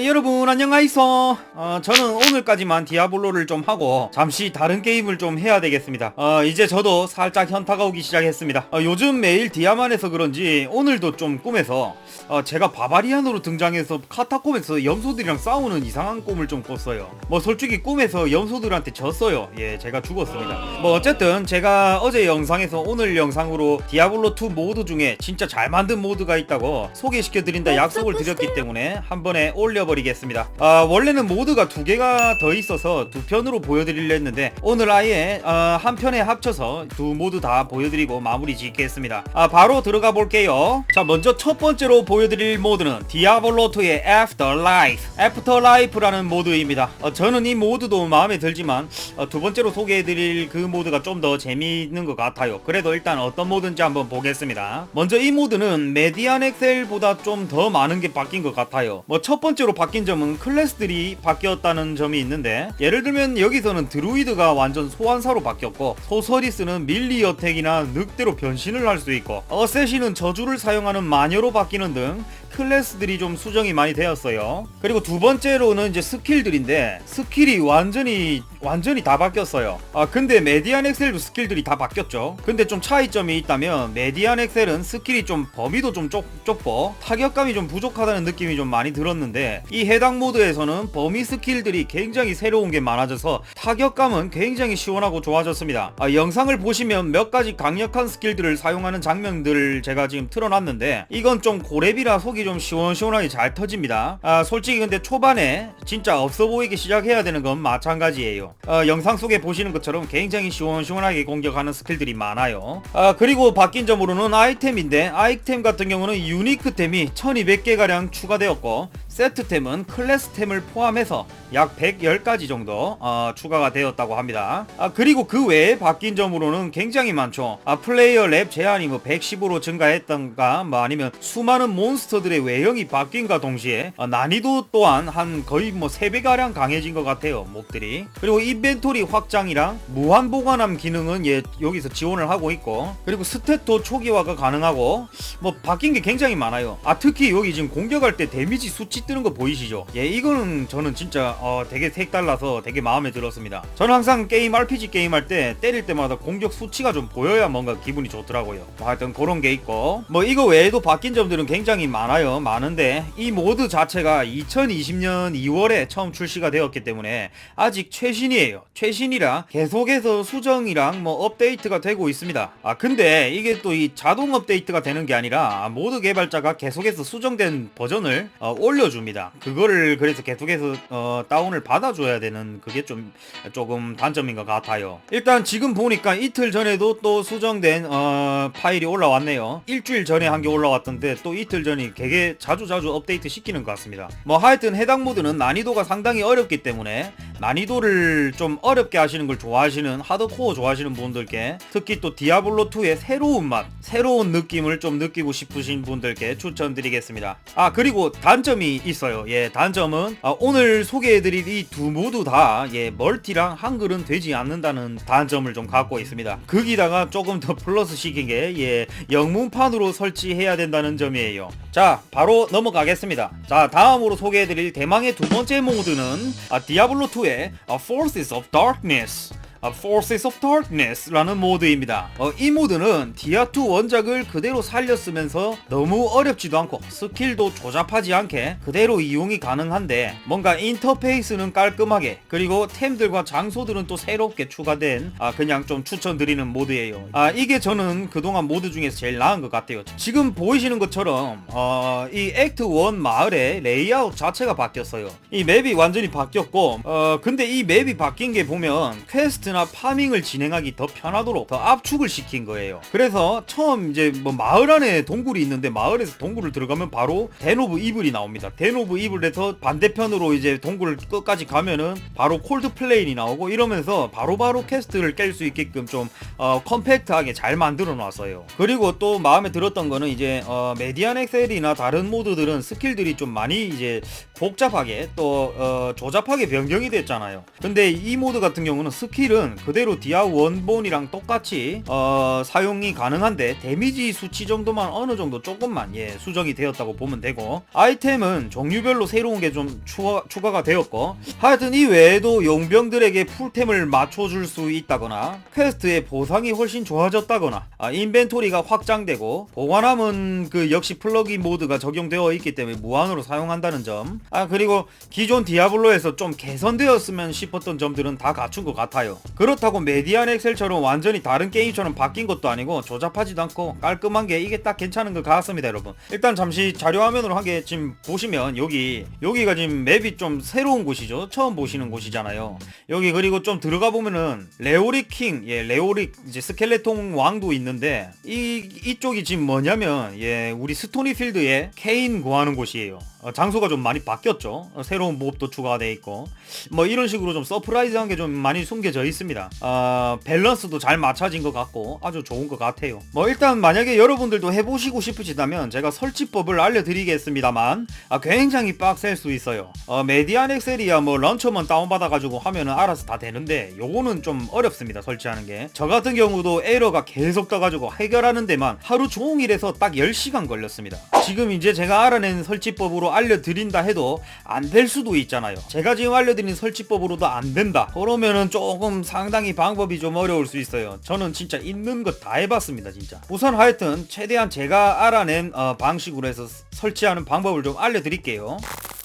아, 여러분 안녕하이소. 어, 저는 오늘까지만 디아블로를 좀 하고 잠시 다른 게임을 좀 해야 되겠습니다. 어, 이제 저도 살짝 현타가 오기 시작했습니다. 어, 요즘 매일 디아만 해서 그런지 오늘도 좀 꿈에서 어, 제가 바바리안으로 등장해서 카타콤에서 염소들이랑 싸우는 이상한 꿈을 좀 꿨어요. 뭐 솔직히 꿈에서 염소들한테 졌어요. 예 제가 죽었습니다. 뭐 어쨌든 제가 어제 영상에서 오늘 영상으로 디아블로2 모드 중에 진짜 잘 만든 모드가 있다고 소개시켜드린다 약속을 드렸기 때문에 한 번에 올려 버리겠습니다. 아 원래는 모드가 두 개가 더 있어서 두 편으로 보여드리려 했는데 오늘 아예 어, 한 편에 합쳐서 두 모두 다 보여드리고 마무리 짓겠습니다. 아 바로 들어가 볼게요. 자 먼저 첫 번째로 보여드릴 모드는 디아블로2의 Afterlife Afterlife라는 모드입니다. 어, 저는 이 모드도 마음에 들지만 어, 두 번째로 소개해드릴 그 모드가 좀 더 재미있는 것 같아요. 그래도 일단 어떤 모드인지 한번 보겠습니다. 먼저 이 모드는 메디안 엑셀보다 좀 더 많은 게 바뀐 것 같아요. 뭐 첫 번째로 바뀐 점은 클래스들이 바뀌었다는 점이 있는데 예를 들면 여기서는 드루이드가 완전 소환사로 바뀌었고 소서리스는 밀리 어택이나 늑대로 변신을 할 수 있고 어쌔신은 저주를 사용하는 마녀로 바뀌는 등 클래스들이 좀 수정이 많이 되었어요. 그리고 두 번째로는 이제 스킬들인데 스킬이 완전히 완전히 다 바뀌었어요. 아 근데 메디안 엑셀도 스킬들이 다 바뀌었죠. 근데 좀 차이점이 있다면 메디안 엑셀은 스킬이 좀 범위도 좀 좁, 좁고 타격감이 좀 부족하다는 느낌이 좀 많이 들었는데 이 해당 모드에서는 범위 스킬들이 굉장히 새로운 게 많아져서 타격감은 굉장히 시원하고 좋아졌습니다. 아, 영상을 보시면 몇 가지 강력한 스킬들을 사용하는 장면들을 제가 지금 틀어놨는데 이건 좀 고렙이라 속이 좀 시원시원하게 잘 터집니다. 아, 솔직히 근데 초반에 진짜 없어 보이기 시작해야 되는 건 마찬가지예요. 어, 영상 속에 보시는 것처럼 굉장히 시원시원하게 공격하는 스킬들이 많아요. 아, 그리고 바뀐 점으로는 아이템인데 아이템 같은 경우는 유니크템이 1200개가량 추가되었고 세트템은 클래스템을 포함해서 약 110가지 정도 어, 추가가 되었다고 합니다. 아, 그리고 그 외에 바뀐 점으로는 굉장히 많죠. 아, 플레이어 랩 제한이 뭐 110으로 증가했던가 뭐 아니면 수많은 몬스터들의 외형이 바뀐과 동시에 어, 난이도 또한 한 거의 뭐 3배가량 강해진 것 같아요. 몹들이. 그리고 인벤토리 확장이랑 무한 보관함 기능은 예, 여기서 지원을 하고 있고 그리고 스탯도 초기화가 가능하고 뭐 바뀐 게 굉장히 많아요. 아 특히 여기 지금 공격할 때 데미지 수치 뜨는 거 보이시죠? 예, 이거는 저는 진짜 어, 되게 색달라서 되게 마음에 들었습니다. 저는 항상 게임 RPG 게임 할 때 때릴 때마다 공격 수치가 좀 보여야 뭔가 기분이 좋더라고요. 뭐 하여튼 그런 게 있고 뭐 이거 외에도 바뀐 점들은 굉장히 많아요. 많은데 이 모드 자체가 2020년 2월에 처음 출시가 되었기 때문에 아직 최신이에요. 최신이라 계속해서 수정이랑 뭐 업데이트가 되고 있습니다. 아 근데 이게 또 이 자동 업데이트가 되는 게 아니라 모드 개발자가 계속해서 수정된 버전을 어, 올려 줍니다. 그거를 그래서 계속해서 어, 다운을 받아줘야 되는 그게 좀 조금 단점인 것 같아요. 일단 지금 보니까 이틀 전에도 또 수정된 어, 파일이 올라왔네요. 일주일 전에 한 게 올라왔던데 또 이틀 전이 되게 자주 자주 업데이트 시키는 것 같습니다. 뭐 하여튼 해당 모드는 난이도가 상당히 어렵기 때문에 난이도를 좀 어렵게 하시는 걸 좋아하시는 하드코어 좋아하시는 분들께 특히 또 디아블로2의 새로운 맛, 새로운 느낌을 좀 느끼고 싶으신 분들께 추천드리겠습니다. 아 그리고 단점이 있어요. 예, 단점은 아, 오늘 소개해드릴 이 두 모두 다 예, 멀티랑 한글은 되지 않는다는 단점을 좀 갖고 있습니다. 거기다가 조금 더 플러스 시킨 게 예, 영문판으로 설치해야 된다는 점이에요. 자, 바로 넘어가겠습니다. 자, 다음으로 소개해드릴 대망의 두 번째 모드는 아, 디아블로2의 Forces of Darkness 아, Forces of Darkness라는 모드입니다. 어, 이 모드는 디아2 원작을 그대로 살렸으면서 너무 어렵지도 않고 스킬도 조잡하지 않게 그대로 이용이 가능한데 뭔가 인터페이스는 깔끔하게 그리고 템들과 장소들은 또 새롭게 추가된 아, 그냥 좀 추천드리는 모드예요. 아, 이게 저는 그동안 모드 중에서 제일 나은 것 같아요. 지금 보이시는 것처럼 어, 이 액트 1 마을의 레이아웃 자체가 바뀌었어요. 이 맵이 완전히 바뀌었고 어, 근데 이 맵이 바뀐 게 보면 퀘스트 나 파밍을 진행하기 더 편하도록 더 압축을 시킨 거예요. 그래서 처음 이제 뭐 마을 안에 동굴이 있는데 마을에서 동굴을 들어가면 바로 데노브 이블이 나옵니다. 데노브 이블에서 반대편으로 이제 동굴 끝까지 가면은 바로 콜드 플레인이 나오고 이러면서 바로바로 퀘스트를 깰 수 있게끔 좀 어, 컴팩트하게 잘 만들어 놨어요. 그리고 또 마음에 들었던 거는 이제 어, 메디안 엑셀이나 다른 모드들은 스킬들이 좀 많이 이제 복잡하게 또 어, 조잡하게 변경이 됐잖아요. 근데 이 모드 같은 경우는 스킬은 모드들은 그대로 디아 원본이랑 똑같이 어, 사용이 가능한데 데미지 수치 정도만 어느 정도 조금만 예, 수정이 되었다고 보면 되고 아이템은 종류별로 새로운 게좀 추가, 추가 가 되었고 하여튼 이 외에도 용병들에게 풀템을 맞춰줄 수 있다거나 퀘스트의 보상이 훨씬 좋아졌다거나 아, 인벤토리가 확장되고 보관함은 그 역시 플러그인 모드가 적용되어 있기 때문에 무한으로 사용한다는 점. 아 그리고 기존 디아블로에서 좀 개선되었으면 싶었던 점들은 다 갖춘 것 같아요. 그렇다고 메디안 엑셀처럼 완전히 다른 게임처럼 바뀐 것도 아니고 조잡하지도 않고 깔끔한 게 이게 딱 괜찮은 것 같습니다, 여러분. 일단 잠시 자료 화면으로 한 게 지금 보시면 여기 여기가 지금 맵이 좀 새로운 곳이죠. 처음 보시는 곳이잖아요. 여기 그리고 좀 들어가 보면은 레오릭 킹, 예, 레오릭 이제 스켈레톤 왕도 있는데 이 이쪽이 지금 뭐냐면 예, 우리 스토니필드에 케인 구하는 곳이에요. 어, 장소가 좀 많이 바뀌었죠. 어, 새로운 몹도 추가가 돼 있고 뭐 이런 식으로 좀 서프라이즈한 게 좀 많이 숨겨져 있 습니다. 어, 밸런스도 잘 맞춰진 것 같고 아주 좋은 것 같아요. 뭐 일단 만약에 여러분들도 해보시고 싶으시다면 제가 설치법을 알려드리겠습니다만 아, 굉장히 빡셀 수 있어요. 어, 메디안 엑셀이야 뭐 런처만 다운받아가지고 하면은 알아서 다 되는데 요거는 좀 어렵습니다 설치하는 게. 저 같은 경우도 에러가 계속 떠가지고 해결하는 데만 하루 종일에서 딱 10시간 걸렸습니다. 지금 이제 제가 알아낸 설치법으로 알려드린다 해도 안 될 수도 있잖아요. 제가 지금 알려드린 설치법으로도 안 된다. 그러면은 조금 상당히 방법이 좀 어려울 수 있어요. 저는 진짜 있는 것 다 해봤습니다, 진짜. 우선 하여튼 최대한 제가 알아낸 어, 방식으로 해서 설치하는 방법을 좀 알려드릴게요.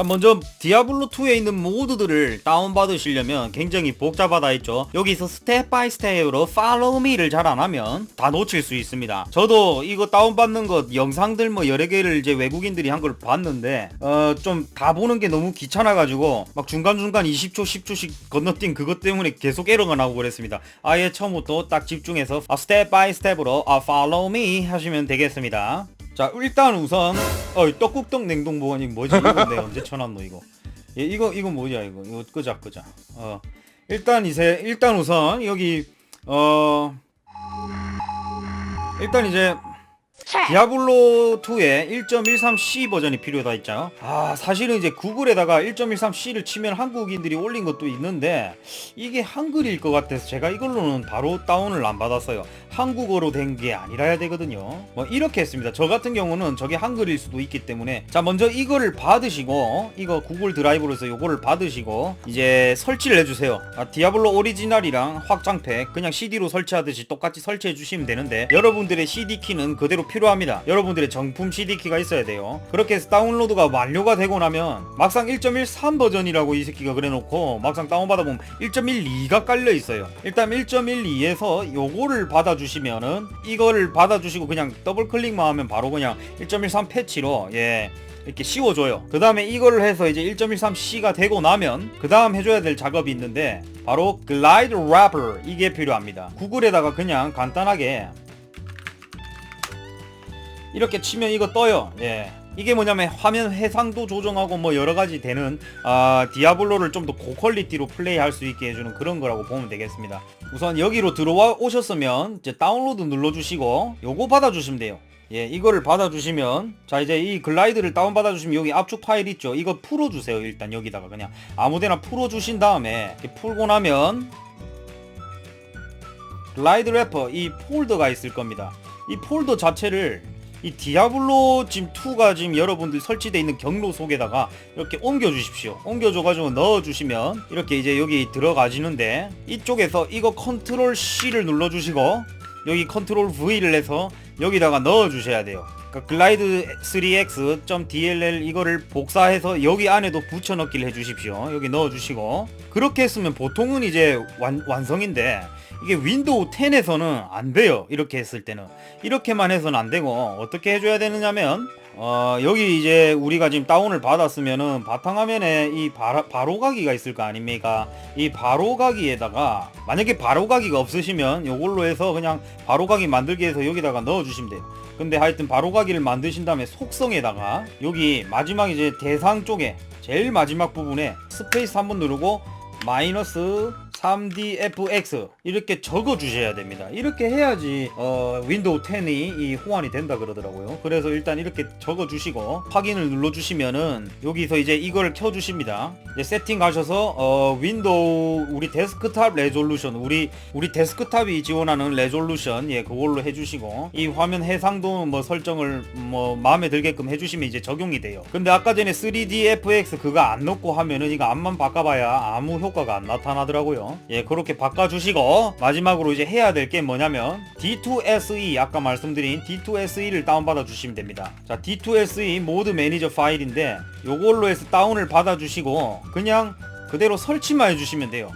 자 먼저 디아블로2에 있는 모드들을 다운받으시려면 굉장히 복잡하다 했죠. 여기서 스텝 바이 스텝으로 팔로우 미를 잘 안하면 다 놓칠 수 있습니다. 저도 이거 다운받는 것 영상들 뭐 여러 개를 이제 외국인들이 한 걸 봤는데 어 좀 다 보는 게 너무 귀찮아 가지고 막 중간중간 20초 10초씩 건너뛴 그것 때문에 계속 에러가 나오고 그랬습니다. 아예 처음부터 딱 집중해서 아, 스텝 바이 스텝으로 아 팔로우 미 하시면 되겠습니다 자 일단 우선 어 떡국떡 냉동 보관이 뭐지? 이거 내가 언제 쳐놨노 이거? 예, 이거 이거 뭐야 이거? 이거 끄자 끄자. 어. 일단 이제 일단 우선 여기 어 일단 이제 디아블로 2에 1.13C 버전이 필요하다 했죠. 아 사실은 이제 구글에다가 1.13C를 치면 한국인들이 올린 것도 있는데 이게 한글일 것 같아서 제가 이걸로는 바로 다운을 안 받았어요. 한국어로 된 게 아니라야 되거든요. 뭐 이렇게 했습니다. 저 같은 경우는 저게 한글일 수도 있기 때문에 자 먼저 이거를 받으시고 이거 구글 드라이브로서 요거를 받으시고 이제 설치를 해주세요. 아, 디아블로 오리지널이랑 확장팩 그냥 CD로 설치하듯이 똑같이 설치해 주시면 되는데 여러분들의 CD 키는 그대로 필요합니다. 여러분들의 정품 CD 키가 있어야 돼요. 그렇게 해서 다운로드가 완료가 되고 나면 막상 1.13 버전이라고 이 새끼가 그래놓고 막상 다운받아 보면 1.12가 깔려 있어요. 일단 1.12에서 요거를 받아주시면은 이거를 받아주시고 그냥 더블 클릭만 하면 바로 그냥 1.13 패치로 예. 이렇게 씌워줘요. 그 다음에 이거를 해서 이제 1.13C가 되고 나면 그 다음 해줘야 될 작업이 있는데 바로 글라이드 래퍼 이게 필요합니다. 구글에다가 그냥 간단하게 이렇게 치면 이거 떠요. 예. 이게 뭐냐면 화면 해상도 조정하고 뭐 여러 가지 되는 아, 디아블로를 좀 더 고퀄리티로 플레이할 수 있게 해주는 그런 거라고 보면 되겠습니다. 우선 여기로 들어와 오셨으면 이제 다운로드 눌러주시고 요거 받아주시면 돼요. 예, 이거를 받아주시면 자 이제 이 글라이드를 다운 받아 주시면 여기 압축 파일 있죠. 이거 풀어주세요. 일단 여기다가 그냥 아무데나 풀어주신 다음에 풀고 나면 글라이드 래퍼 이 폴더가 있을 겁니다. 이 폴더 자체를 이 디아블로 지금 2가 지금 여러분들 설치되어 있는 경로 속에다가 이렇게 옮겨 주십시오. 옮겨 줘가지고 넣어 주시면 이렇게 이제 여기 들어가지는데 이쪽에서 이거 컨트롤 C를 눌러 주시고 여기 컨트롤 V를 해서 여기다가 넣어 주셔야 돼요. 그러니까 글라이드 3x.dll 이거를 복사해서 여기 안에도 붙여 넣기를 해 주십시오. 여기 넣어 주시고 그렇게 했으면 보통은 이제 완, 완성인데 이게 윈도우 10에서는 안 돼요. 이렇게 했을 때는. 이렇게만 해서는 안 되고 어떻게 해줘야 되느냐면 어 여기 이제 우리가 지금 다운을 받았으면은 바탕화면에 이 바로, 바로가기가 있을 거 아닙니까? 이 바로가기에다가 만약에 바로가기가 없으시면 요걸로 해서 그냥 바로가기 만들기 해서 여기다가 넣어 주시면 돼요. 근데 하여튼 바로가기를 만드신 다음에 속성에다가 여기 마지막 이제 대상 쪽에 제일 마지막 부분에 스페이스 한번 누르고 마이너스 3dfx 이렇게 적어 주셔야 됩니다. 이렇게 해야지 어, 윈도우 10이 이 호환이 된다 그러더라고요. 그래서 일단 이렇게 적어 주시고 확인을 눌러 주시면은 여기서 이제 이걸 켜 주십니다. 이제 세팅 가셔서 어, 윈도우 우리 데스크탑 레졸루션 우리 우리 데스크탑이 지원하는 레졸루션 예 그걸로 해주시고 이 화면 해상도 뭐 설정을 뭐 마음에 들게끔 해주시면 이제 적용이 돼요. 근데 아까 전에 3dfx 그거 안 넣고 하면은 이거 앞만 바꿔봐야 아무 효과가 안 나타나더라고요 예 그렇게 바꿔주시고 마지막으로 이제 해야 될 게 뭐냐면 D2SE 아까 말씀드린 D2SE를 다운받아 주시면 됩니다. 자 D2SE 모드 매니저 파일인데 요걸로 해서 다운을 받아 주시고 그냥 그대로 설치만 해주시면 돼요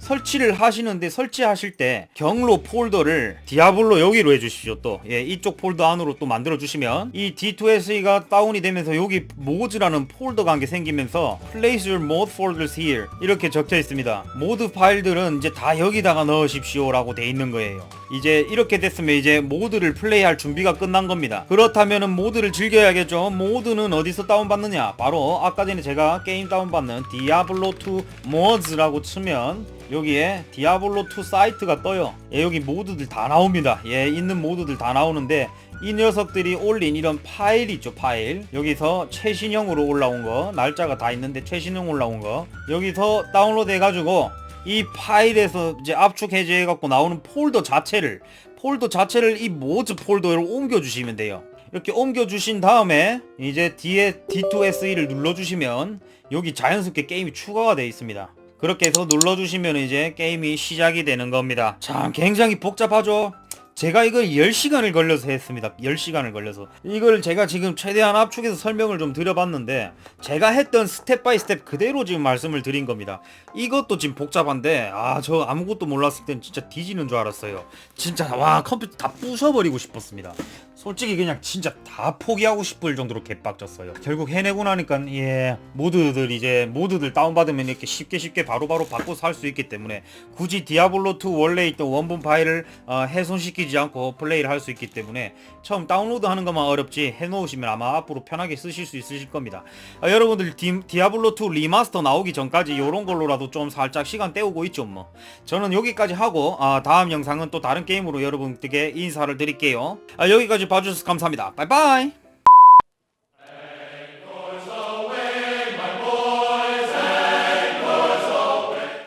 설치를 하시는데 설치하실 때 경로 폴더를 디아블로 여기로 해주십시오 또. 예, 이쪽 폴더 안으로 또 만들어 주시면 이 D2SE가 다운이 되면서 여기 모즈라는 폴더가 한개 생기면서 Place your mod folders here 이렇게 적혀 있습니다. 모드 파일들은 이제 다 여기다가 넣으십시오 라고 돼 있는 거예요 이제 이렇게 됐으면 이제 모드를 플레이할 준비가 끝난 겁니다. 그렇다면은 모드를 즐겨야겠죠. 모드는 어디서 다운받느냐? 바로 아까 전에 제가 게임 다운받는 디아블로2 mods라고 치면 여기에 디아블로2 사이트가 떠요. 예, 여기 모드들 다 나옵니다. 예 있는 모드들 다 나오는데 이 녀석들이 올린 이런 파일 있죠 파일. 여기서 최신형으로 올라온 거 날짜가 다 있는데 최신형 올라온 거. 여기서 다운로드 해가지고 이 파일에서 이제 압축 해제해 갖고 나오는 폴더 자체를 폴더 자체를 이 모즈 폴더로 옮겨 주시면 돼요 이렇게 옮겨 주신 다음에 이제 뒤에 D2SE를 눌러 주시면 여기 자연스럽게 게임이 추가가 되어 있습니다 그렇게 해서 눌러주시면 이제 게임이 시작이 되는 겁니다. 참 굉장히 복잡하죠? 제가 이걸 10시간을 걸려서 했습니다. 10시간을 걸려서. 이걸 제가 지금 최대한 압축해서 설명을 좀 드려봤는데 제가 했던 스텝 바이 스텝 그대로 지금 말씀을 드린 겁니다. 이것도 지금 복잡한데 아 저 아무것도 몰랐을 땐 진짜 뒤지는 줄 알았어요. 진짜 와 컴퓨터 다 부셔버리고 싶었습니다. 솔직히 그냥 진짜 다 포기하고 싶을 정도로 개빡졌어요. 결국 해내고 나니까 예 모드들 이제 모드들 다운받으면 이렇게 쉽게 쉽게 바로 바로 바꿔서 할 수 있기 때문에 굳이 디아블로2 원래 있던 원본 파일을 어, 훼손시키지 않고 플레이를 할 수 있기 때문에 처음 다운로드 하는 것만 어렵지 해놓으시면 아마 앞으로 편하게 쓰실 수 있으실 겁니다. 아, 여러분들 디, 디아블로2 리마스터 나오기 전까지 이런 걸로라도 좀 살짝 시간 때우고 있죠 뭐. 저는 여기까지 하고 아, 다음 영상은 또 다른 게임으로 여러분들께 인사를 드릴게요. 아, 여기까지 봐주셔서 감사합니다. 바이바이.